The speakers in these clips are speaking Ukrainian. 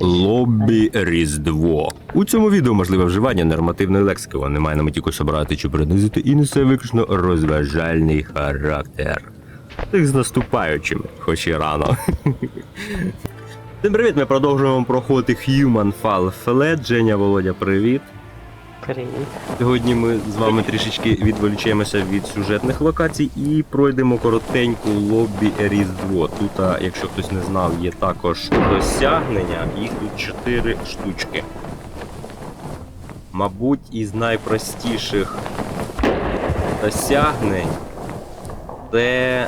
Лобі Різдво. У цьому відео можливе вживання нормативної лексики, воно не має на меті когось обрати чи принизити і несе виключно розважальний характер. Тих з наступаючими, хоч і рано. Всім привіт, ми продовжуємо проходити Human Fall Flat. Женя, Володя, привіт. Привіт. Сьогодні ми з вами трішечки відволічемося від сюжетних локацій і пройдемо коротеньку лобі Різдво. Тут, якщо хтось не знав, є також досягнення, їх тут 4 штучки. Мабуть, із найпростіших досягнень це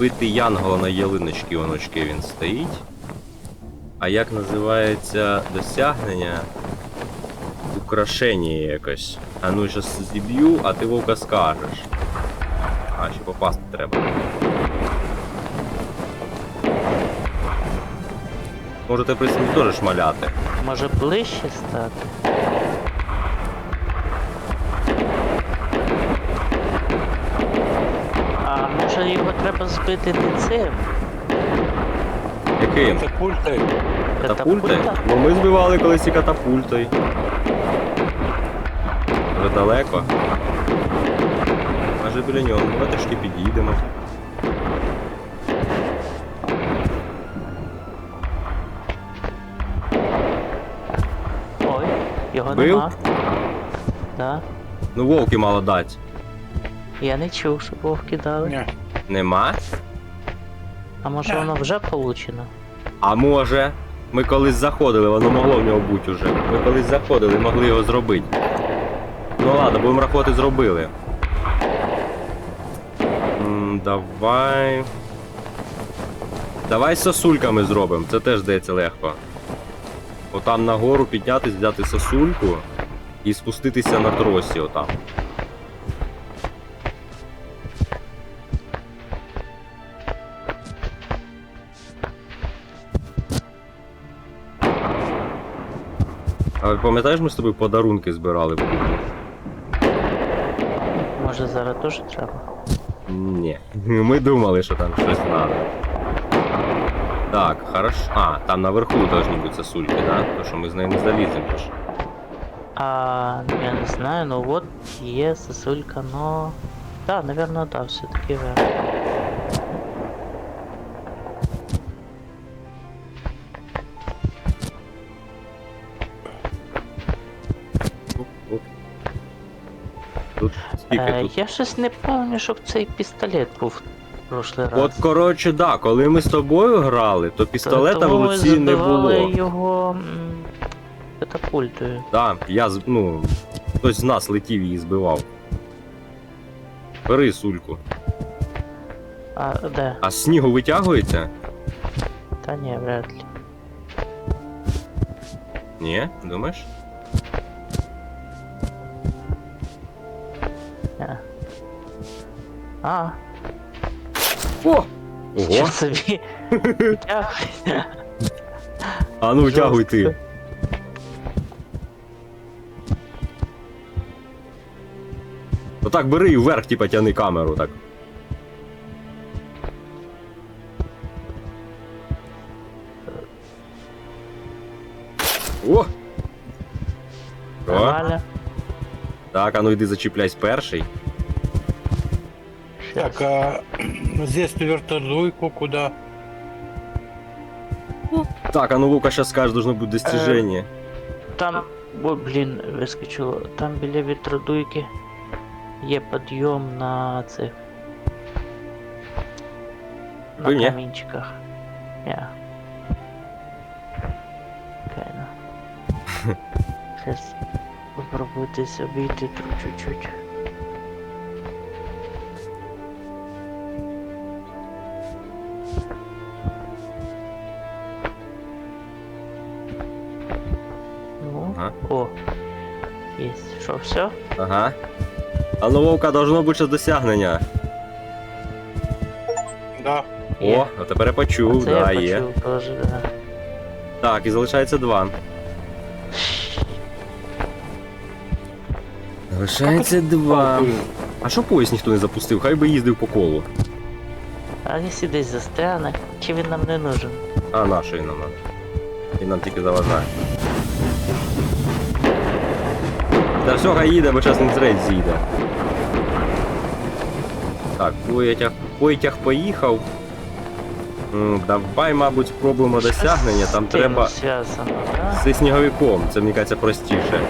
бити Янгола на ялиночки, оночки він стоїть. А як називається досягнення? Украшення якось. А ну щас зіб'ю, а ти вовка скажеш. А, ще попасти треба. Можете при цьому теж шмаляти. Може ближче стати? А може його треба збити не цим? Яким? Катапультой. Катапультою? Ну ми збивали колись і катапультою. Вже далеко. Майже біля нього. Ми трішки підійдемо. Ой, його Бив? нема. Да. Ну вовки мало дати. Я не чув, що вовки дали. Не. Нема? А може воно вже получено? А може, ми колись заходили, воно могло в нього бути уже. Ми колись заходили, могли його зробити. Ну ладно, будемо рахувати, зробили. Давай. Давай сосульками зробимо, це теж здається легко. Отам нагору піднятись, взяти сосульку і спуститися на тросі отам. А пам'ятаєш, ми з тобою подарунки збирали? Може зараз теж треба? Ні. Ми думали, що там щось надо. Так, хорошо. А, там наверху должны бути сосульки, да? То що ми з нею не заліземо ж. А, я не знаю, ну вот є сосулька, но... Да, наверное, да, все-таки вверх. Е, тут? я щось не пам'ятаю, щоб цей пістолет був в прошлий раз. От коротше, да, коли ми з тобою грали, то пістолета в руці не було. його м, катапультою. Да, я з- ну, хтось з нас летів і збивав. Бери сульку. А де? А з снігу витягується? Та ні, вряд ли. Ні, думаєш? А, О! що Ого! собі. Дякую. А ну витягуй ти. Отак бери і вверх, типа тяни камеру так. О! О! Нормально. Так, а ну йди зачіпляйся перший. Щас. Так, а здесь вертолуйку куда? Так, а ну Лука сейчас скажет, должно быть достижение. Там, о, блін, вискочило. Там біля вітродуйки є підйом на цих. На Ви ні? камінчиках. Я. Кайно. Зараз попробуйте обійти тут чуть-чуть. О. Есть. Що, все? Ага. А ну Вовка, должно бути щось досягнення. Да. О, а тепер я почув, Це да, я є. почув теж, да. Так, і залишається два. Залишається два. А що поїзд ніхто не запустив? Хай би їздив по колу. А якщо десь застряне, чи він нам не нужен? А нашої нам надо. Він нам тільки заважає. Та все, хай їде, бо час не зрейд з'їде. Так, потяг, потяг поїхав. М, Давай, мабуть, спробуємо досягнення. Там З тим треба Зв'язано, да? зі сніговиком. Це мені кажеться простіше.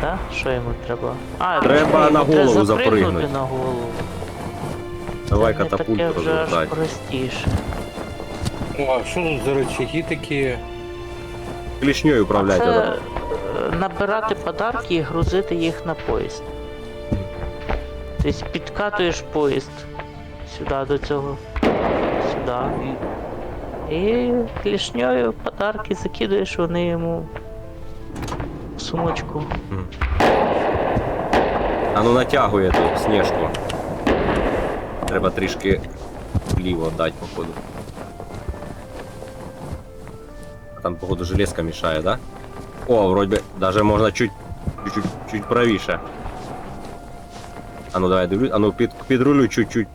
Да? Що йому треба? А, Треба йому на треба голову запригнути запригнути. на голову. Давай Це не катапульту таке вже аж розвертай. простіше. О, а що тут за рычаги такі? Клішньою управляйте. Це набирати подарки і грузити їх на поїзд. Тобто підкатуєш поїзд сюди до цього. Сюди. І клішньою подарки закидаєш вони йому в сумочку. А ну натягує тут сніжку. Треба трішки вліво дати, походу. Там, походу, железка мішає, да? О, вроді даже можна чуть, чуть, чуть правіше. А ну давай дивлюсь. А ну під, під рулю чуть-чуть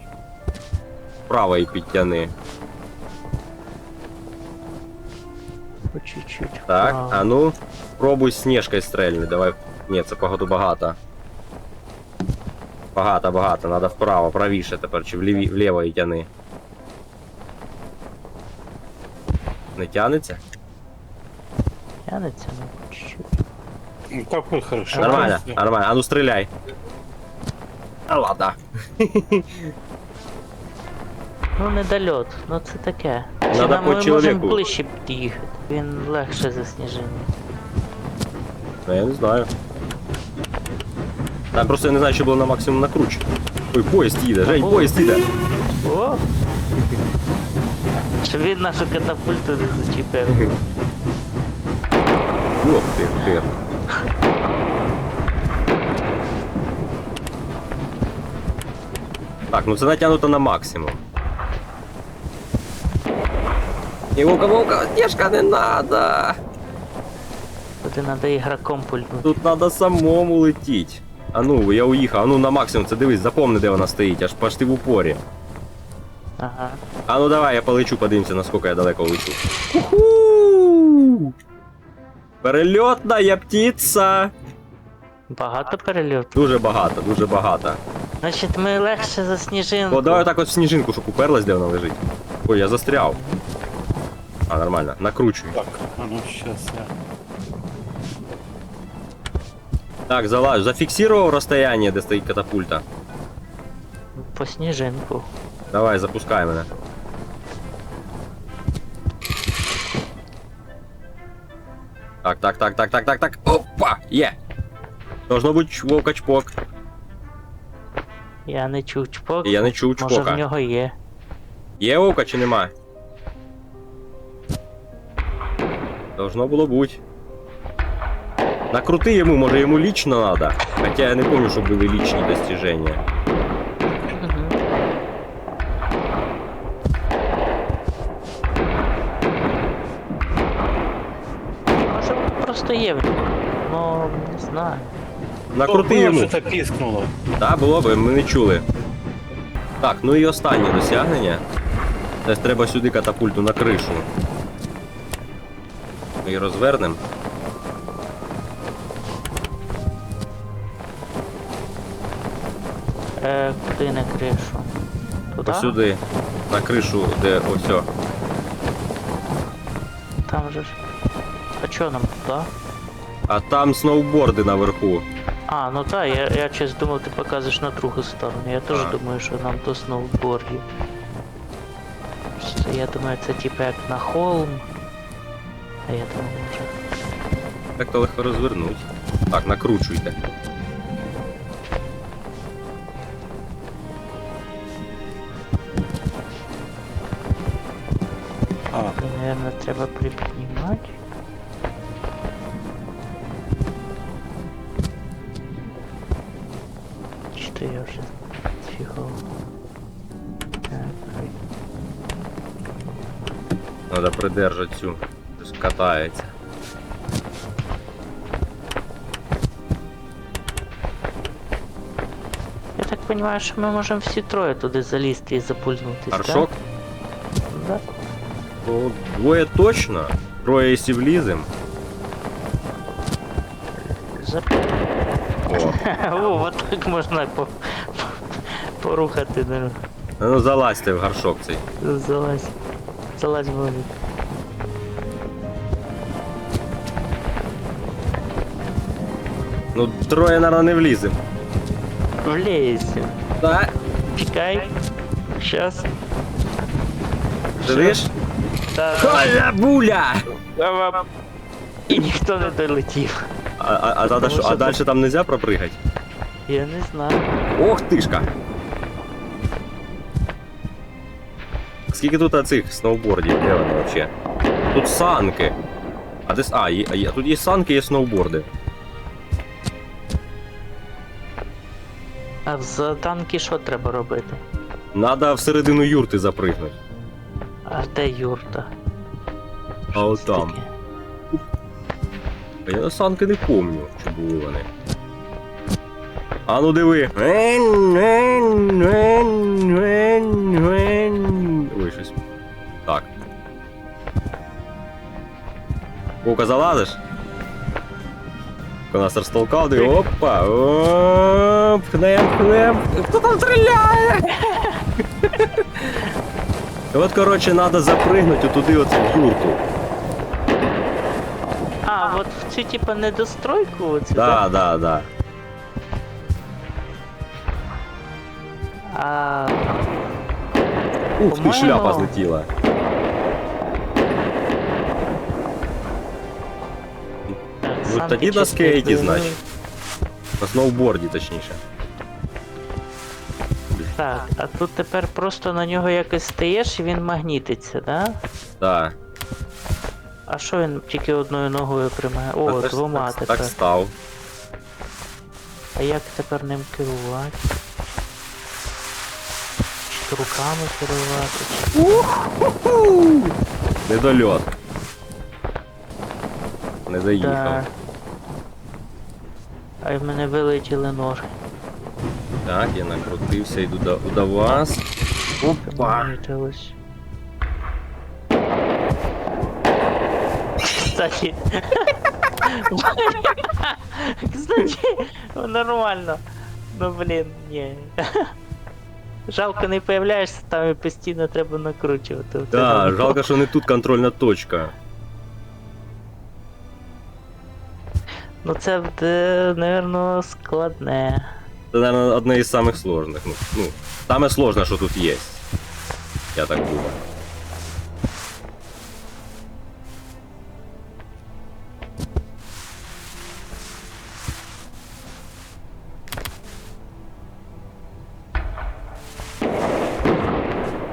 вправо і підтяни. По чуть-чуть. Так, вправо. а ну пробуй сніжкою стрельни. Давай. Ні, це походу багато. Багато, багато, надо вправо, правіше тепер, чи вліві, вліво і тяни. Не тянеться? Тянеться, ну, чуть-чуть. Ну, Так вот хорошо. Нормально, нормально. А ну стреляй. А ладно. Ну, недольот, ну це таке. Надо нам по ми можемо чоловіку. ближче під'їхати. Він легше за сніження. Ну я не знаю. Там просто я не знаю, що було на максимум накручено. Ой, поїзд їде, Жень, було. поїзд їде. О! Щоб він нашу катапульту не зачепив. Йоп, ти, ти. Так, ну це натягнуто на максимум. І вовка, вовка, стежка не надо. Туди треба ігроком пульнути. Тут надо самому летіть. А ну, я уїхав, а ну на максимум, це дивись, запомни, де вона стоїть, аж почти в упорі. Ага. А ну давай, я полечу, подивимося, наскільки я далеко лечу. Уху! Перельотна я птиця! Багато перельотів. Дуже багато, дуже багато. Значить, ми легше за сніжинку. О, давай так от в сніжинку, щоб уперлась, де вона лежить. Ой, я застряв. А, нормально, накручуй. Так, а ну сейчас я... Так, залазь. Зафіксував розстояння, де стоїть катапульта. По сніжинку. Давай, запускай мене. Так, так, так, так, так, так, так. Опа! Є! Должно бути вовка чпок. Я не чув чпок. Я не чув Може в нього є. Є вовка чи нема? Должно було бути. Накрути йому, може йому лічно надо. Хоча я не помню, що були лічні достиження. Угу. Може просто є в нього. Ну, не знаю. Накрути О, йому. Що-то пискнуло. Так, було би, ми не чули. Так, ну і останнє досягнення. Десь треба сюди катапульту на кришу. Ми її розвернемо. Е, куди на кришу? Туди? Ось сюди. На кришу, де ось. о. Там же ж. А чо нам туди? А там сноуборди наверху. А, ну так, я, я щось думав, ти показуєш на другу сторону. Я теж думаю, що нам до сноубордів. Я думаю, це типу як на холм. А я думаю, може. Так то легко розвернуть. Так, накручуйте. А, наверное, треба приподнимать. Надо придержати цю. Катається. Я так понимаю, що ми можемо всі троє туди залізти і запульнутись, Аршок? Да? Ну, двоє точно. Троє якщо влізем. Зап- О, О, от так можна по... порухати. ну, ну залазьте в горшок цей. Залазь. Залазь в. Ну, троє, наверное, не влізем. Влезь. Так. Чекай. Щас. Сидиш? Та, Коля буля! та, І ніхто не долетів. А, а, а, а, що, а далі там нельзя пропригати? Я не знаю. Ох тишка! Скільки тут цих сноубордів, де вони вообще? Тут санки. А десь. А, є, а є, тут є санки, є сноуборди. А за танки що треба робити? Надо всередину юрти запригнути. А де юрта? А от там. А я санки не помню, чи були вони. А ну диви. Вовка залазиш? Вовка нас розтолкав, диви. Опа! Оп, хнем, хнем. Хто там стріляє? От, коротше, треба запригнути туди от в юрту. А, от в цю типа недостройку оцю, Да, да, да. А, Ух ти, По-моєму- шляпа злетіла. Так, Ну, тоді на скейті, значить. На сноуборді, точніше. Так, а тут тепер просто на нього якось стаєш і він магнітиться, да? Да. А що він тільки одною ногою приймає? О, Так, двома так, тепер. так став. А як тепер ним керувати? Чи руками керувати? Чи... Недольот. Не доїхав. Да. А й в мене вилетіли ноги. Так, я накрутився, йду до, до вас. Опа! Вилетілось. Кстати. Кстати, нормально. Ну блін, ні. Жалко не появляєшся, там і постійно треба накручувати. От Да, жалко, що не тут контрольна точка. Ну це буде, напевно, складне. Це, наверное, одне із самих сложних. Ну, ну, саме сложне, що тут є. Я так думаю.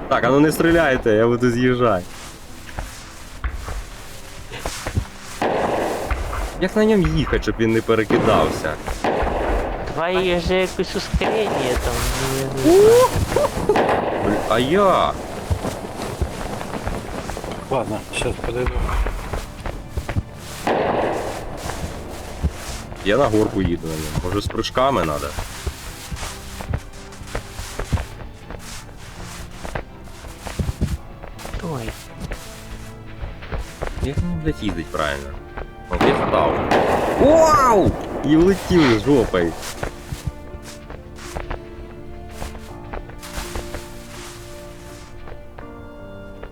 Так, а ну не стріляйте, я буду з'їжджати. Як на ньому їхати, щоб він не перекидався? Давай є же якось ускорення там. я не знаю. Блін, А я? Ладно, сейчас подойду. Я на горку їду на ньому. Може з прыжками треба? Ой, Як мені блядь, їздить правильно? От я став. Вау! І влетів з жопою.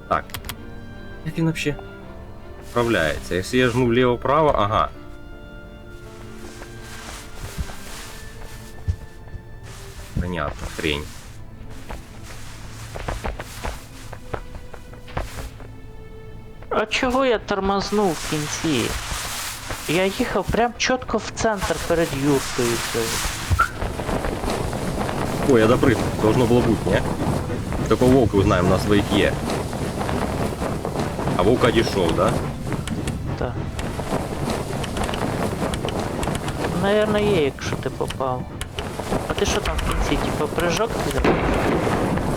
Так. Як він взагалі вправляється? Якщо я жму вліво-право, ага. Понятно, хрень. а чого я тормознув в кінці? Я їхав прям чітко в центр перед юртою. цією. Ой, я допрыгнул. Должно было быть, не? Только волка узнаем, у нас своих є. А вовка дійшов, да? Так. Наверно, є, якщо ти попав. А ти що там в кінці, типа прыжок піде?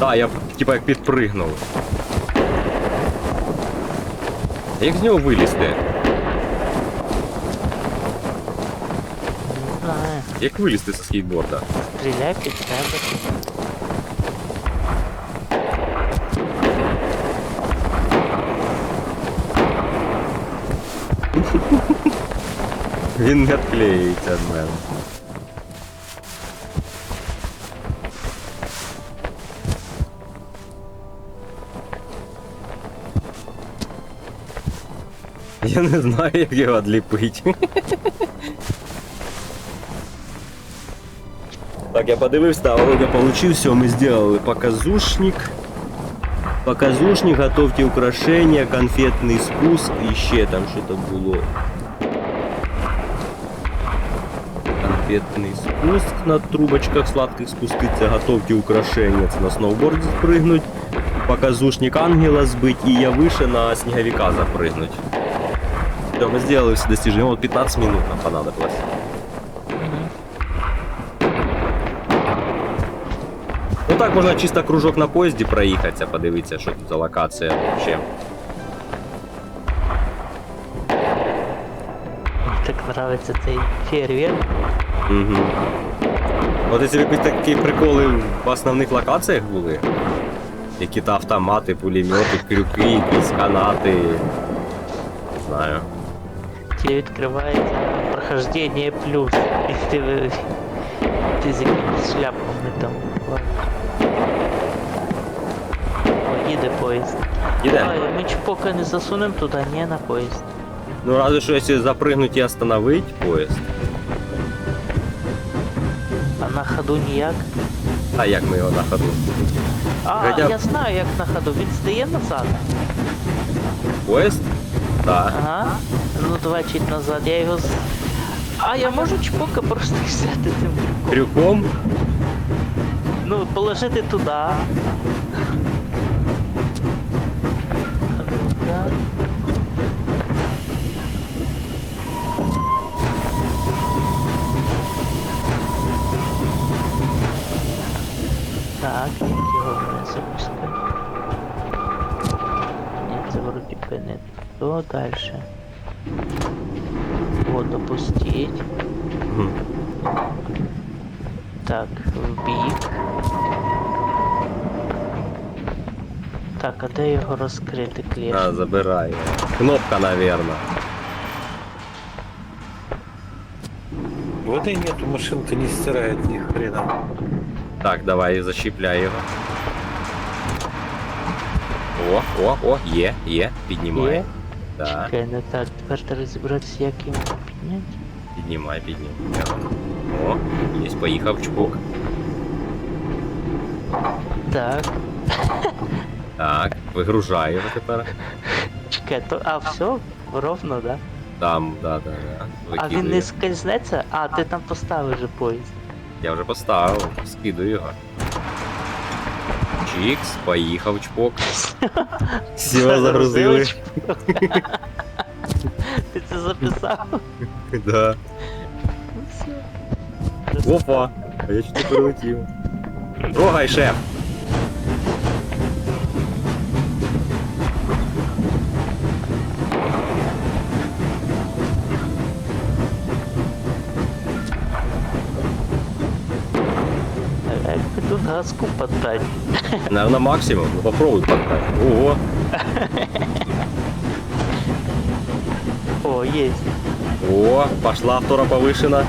Да, я типа як підпригнув. Як з нього вилізти? Як вилізти зі скейтборда? Стріляй під себе. Він не відклеюється від мене. Я не знаю, як його відліпити. Так, я подивився, да, Володя получився, ми зробили показушник. Показушник, готовьте украшения, конфетный спуск і ще там що-то було. Конфетний спуск на трубочках сладких спуститься, готовьте украшения, це на сноуборд спрыгнуть. Показушник ангела збить і я выше на снеговика запрыгнуть. Все, мы сделали все достижения. Вот 15 минут нам понадобилось. Так можна чисто кружок на поїзді проїхатися, подивитися, що тут за локація взагалі. Так нравиться цей фейерверк. Угу. От якщо якісь такі приколи в основних локаціях були. Які то автомати, пулемети, крюки, якісь канати. Не знаю. Тебе відкривається прохождення плюс. І ти, ти з якимись шляпами там. Їде поїзд. Іде? Ой, ми чпока не засунемо туди, ні, на поїзд. Ну разве що якщо запрыгнуть і остановить поїзд. А на ходу ніяк. А як ми його на ходу? А, б- я знаю, як на ходу. Він стає назад. Поїзд? Так. Ага. Ну давай чуть назад. Я його. з- А я можу чпока просто взяти цим крюком. Крюком? Ну, положити туди. не то дальше. Вот, допустить. Мгм. Так, в бік. Так, а де його розкрити клеш? А, забирай. Кнопка, наверное. Воды нету, машинка не стирает ни хрена. Так, давай, защіпляй його. О, о, о, є, є, піднімай. Є? Так, Чекай, не так, тепер розібратися, як його підняти. піднімай, піднімай. О, є, поїхав чпок. Так, Так, вигружай його тепер. чекай, то. А, все, ровно, да? Там, да, да, да. А він не скользнеться? А, ти там поставив же поїзд. Я вже поставив, скидаю його. Чікс, поїхав чпок. Все, загрузили. Ти це записав? Да. Ну все. Опа, а я чуть не прилетів. Трогай, шеф. А як би тут газку поддати? Наверное, максимум. Ну попробуй поддать. Ого. О, есть. О, пошла втора повышена.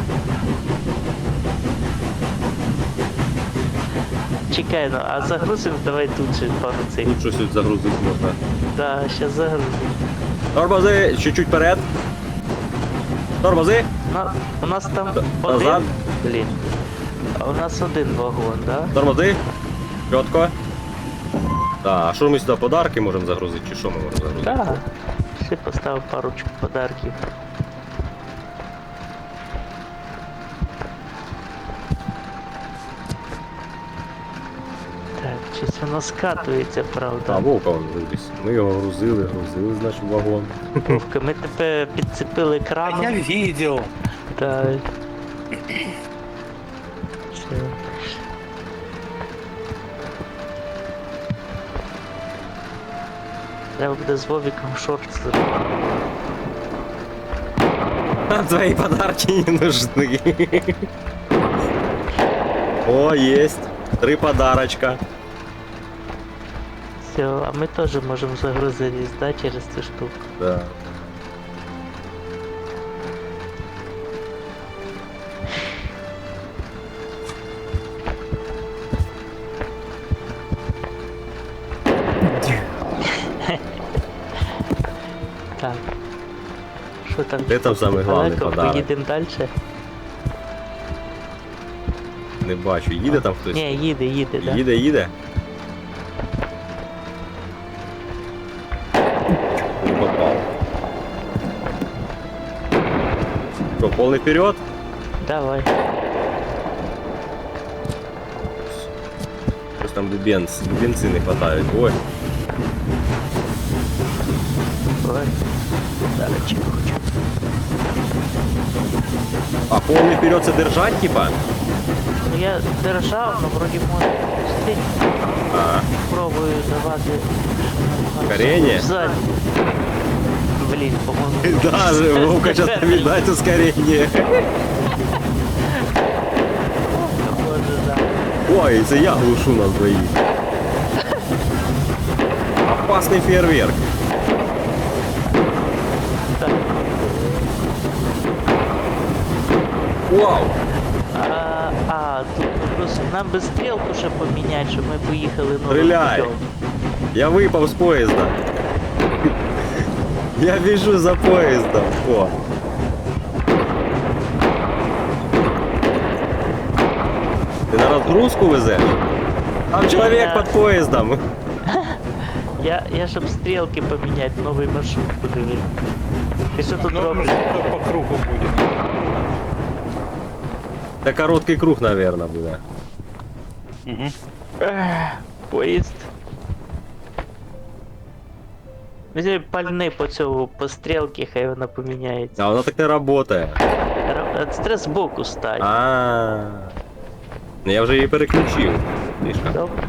Чекай, ну, а загрузим давай тут же пару цих. Тут щось тут загрузити можна. Да, сейчас загрузим. Тормози, чуть-чуть вперед. Тормози. На, у нас там один. назад. Блін. А у нас один вагон, да? Тормози. Чітко. Так, а що ми сюди подарки можемо загрузити, чи що ми можемо загрузити? Да. Ще поставив парочку подарків. Так, щось воно скатується, А правда. вовка он виліз. Ми його грузили, грузили, значить, в вагон. Вовка, ми тебе підцепили А краном. я видел. Да. Треба буде з Вовіком шорт твои подарки не нужны. О, есть. Три подарочка. Все, а ми теж можемо загрузитись, да, через цю штуку. Да. Що там? Де там саме головний Далеко подарок? поїдемо далі? Не бачу, їде там хтось? Ні, їде, їде, да. Їде, їде. Не попав. Що, повний вперед? Давай. Щось там бенз, бензи не хватает. Ой, Ой. Зараз чекаю. А повний вперед це держать, типа? Ну я держав, але вроді можу пустити. А, Пробую давати. Ускорение? Ззаді. Блін, по-моєму. даже Вовка сейчас тобі дасть ускорение. Може, да. Ой, це я глушу нас двоїх. Опасний фейерверк. Вау! А, а, тут просто нам би стрілку ще поміняти, щоб ми поїхали новим Стріляй. путем. Я випав з поїзда. Я біжу за поїздом. О. Ти на розгрузку везеш? Там чоловік Да. під поїздом. Я, я щоб стрілки поміняти, новий маршрут подивити. Ти що тут Ну, робиш? может, по кругу будет. Це короткий круг, наверное, буде. Угу. Ех, Поїзд. Візьми пальни по цьому, по стрілці, хай вона поміняється. А вона так не працює. Ра- Це треба збоку стати. А. Ну, Я вже її переключив. Трішка. Добре.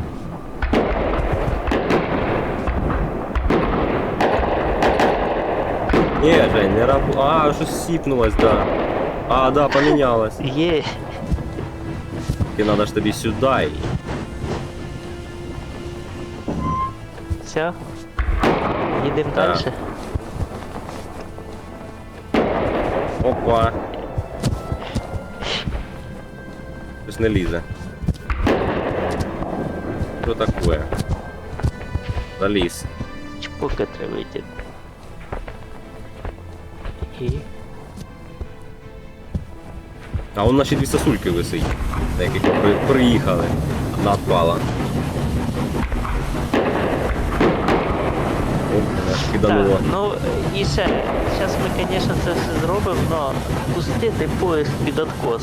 Ні, Жень, не раб... А, щось сіпнулось, да. А, да, помінялось. Є. І надо ж тобі сюди. Все. Їдемо Так. далі. Опа. Щось не лізе. Що таке? Заліз. Чпока треба йти. А он наші дві сосульки висить, на яких ми приїхали. Одна Так, кидануло. ну і ще, зараз ми, звісно, це все зробимо, але пустити поїзд під откос.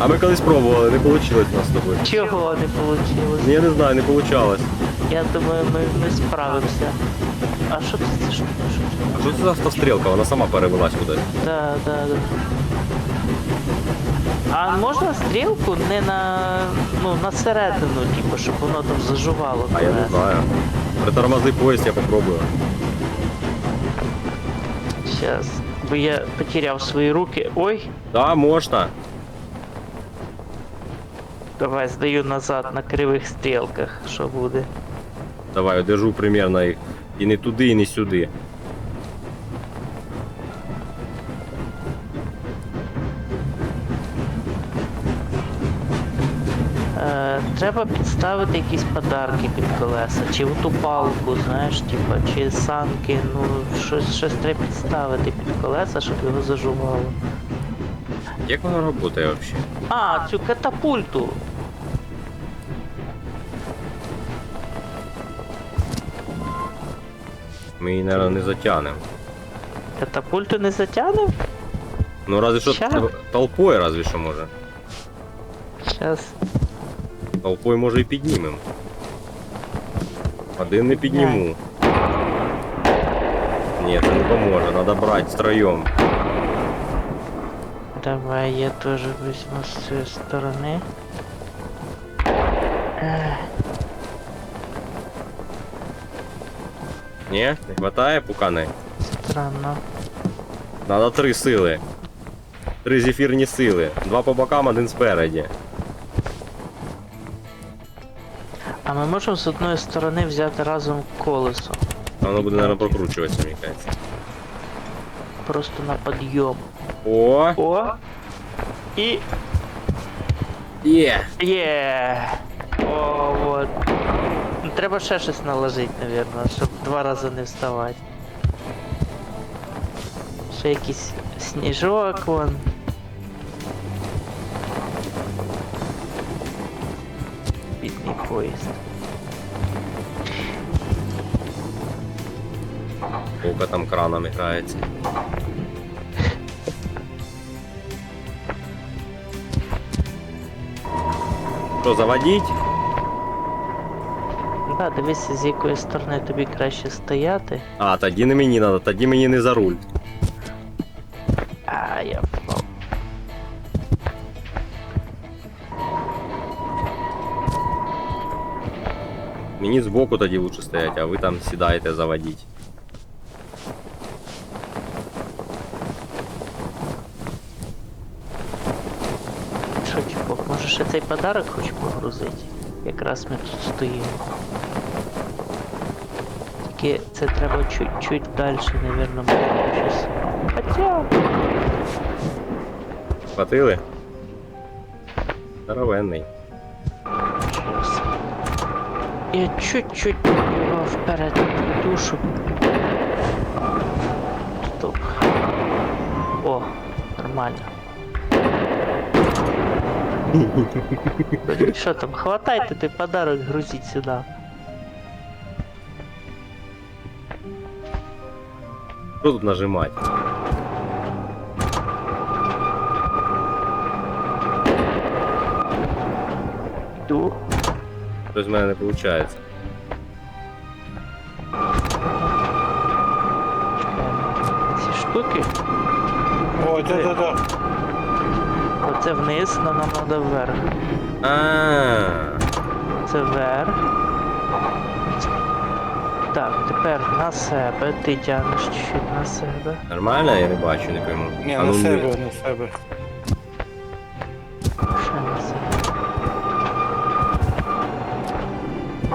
А ми колись пробували, не вийшло у нас з тобою. Чого не вийшло? Я не знаю, не вийшло. Я думаю, ми, ми справимося. А що це? Що, що, А що це за автострілка? Вона сама перевелась кудись. Да, да, да. А можна стрілку не на. ну, на середину, типу, щоб воно там зажувало. А я не знаю. Притормози поїзд, я попробую. Щас. Бо я потеряв свої руки. Ой, Да, можна. давай здаю назад на кривих стрілках, що буде. Давай, держу примерно їх. І не туди, і не сюди. Треба підставити якісь подарки під колеса, чи оту палку, знаєш, типа, чи санки, ну щось, щось треба підставити під колеса, щоб його зажувало. Як воно працює взагалі? А, цю катапульту. Ми її, мабуть, не затягнемо. Катапульту не затягнув? Ну разве що Ща. толпою разве що може. Щас. Толпою може і піднімемо. Один не підніму. Ні, це не поможе, треба брати втроєм. Давай я теж візьму з цієї сторони. Ех, Ні, не хватає пукани. Странно. Надо три сили. Три зефірні сили. Два по бокам, один спереді. А ми можемо з одної сторони взяти разом колесо. А воно буде, мабуть, прокручуватися, мені кажеться. Просто на підйом. О! О! І Є! Є. О, вот. Ну, Треба ще щось наложити, напевно, щоб два рази не вставати. Ще якийсь сніжок вон. Поїзд. Вовка там краном грається. Що, заводіть? Да, дивися, з якої сторони тобі краще стояти. А, тоді не мені треба, тоді мені не за руль. Мені збоку тоді лучше стоять, а ви там сідаєте заводіть. Що, чіпок, може ще цей подарок хоч погрузити? Якраз ми тут стоїмо. Тільки це треба чуть-чуть далі, буде щось. Хоча. Схватили? Здоровенний. Я чуть-чуть його вперед душу. Стоп. О, нормально. Що там, хватайте той подарок, грузіть сюди. Що тут нажимати? Йду. В мене не виходить. Ці штуки. О, да-да-да. Оце вниз, но нам треба вверх. А, Це вверх. Так, тепер на себе. Ти тягнеш чуть-чуть на себе. нормально, я не бачу, не пойму. Ні, А на ну, себе, не- на себе. Ще на себе.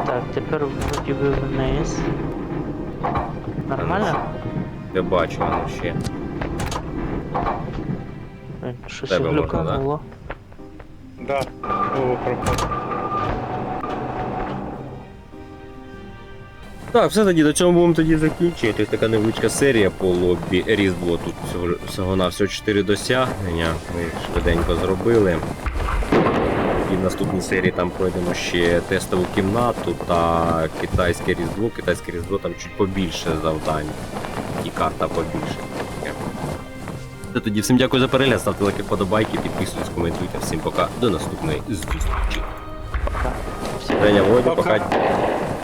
Так, тепер вроді би вниз. Нормально? Я бачу, а ну ще. Блін, Щось Тебе можна, да? глюкануло. Да. О, пропав. Так, все тоді до цього будемо тоді закінчувати. Така невеличка серія по лобі Різдво. Тут всього, всього на всього 4 досягнення. Ми їх швиденько зробили. І в наступній серії там пройдемо ще тестову кімнату та китайське різдво. Китайське різдво там чуть побільше завдань. І карта побільше. Це тоді всім дякую за перегляд, ставте лайки, вподобайки, підписуйтесь, коментуйте. Всім пока. До наступної зустрічі. Женя, Володя, Пока. пока.